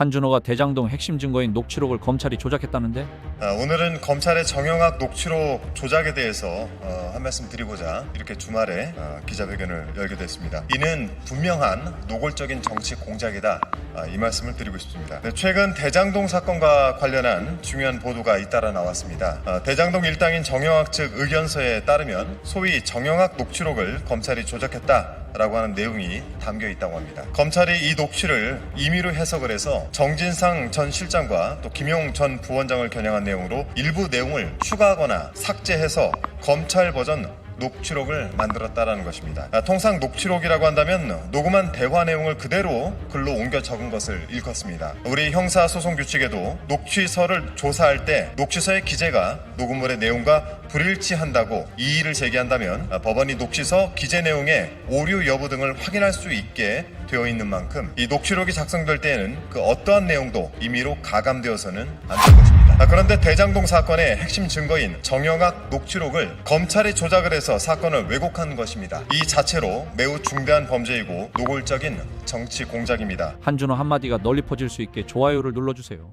한준호가 대장동 핵심 증거인 녹취록을 검찰이 조작했다는데 아, 오늘은 검찰의 정영학 녹취록 조작에 대해서 어, 한 말씀 드리고자 이렇게 주말에 어, 기자회견을 열게 됐습니다. 이는 분명한 노골적인 정치 공작이다. 아, 이 말씀을 드리고 싶습니다. 네, 최근 대장동 사건과 관련한 중요한 보도가 잇따라 나왔습니다. 아, 대장동 일당인 정영학 측 의견서에 따르면 소위 정영학 녹취록을 검찰이 조작했다 라고 하는 내용이 담겨 있다고 합니다. 검찰이 이 녹취를 임의로 해석을 해서 정진상 전 실장과 또 김용 전 부원장을 겨냥한 내용으로 일부 내용을 추가하거나 삭제해서 검찰 버전 녹취록을 만들었다라는 것입니다. 아, 통상 녹취록이라고 한다면 녹음한 대화 내용을 그대로 글로 옮겨 적은 것을 일컫습니다. 우리 형사소송 규칙에도 녹취서를 조사할 때 녹취서의 기재가 녹음물의 내용과 불일치한다고 이의를 제기한다면 아, 법원이 녹취서 기재 내용의 오류 여부 등을 확인할 수 있게 되어 있는 만큼 이 녹취록이 작성될 때에는 그 어떠한 내용도 임의로 가감되어서는 안 될 것입니다. 아, 그런데 대장동 사건의 핵심 증거인 정영학 녹취록을 검찰이 조작을 해서 사건을 왜곡한 것입니다. 이 자체로 매우 중대한 범죄이고 노골적인 정치 공작입니다. 한준호 한마디가 널리 퍼질 수 있게 좋아요를 눌러주세요.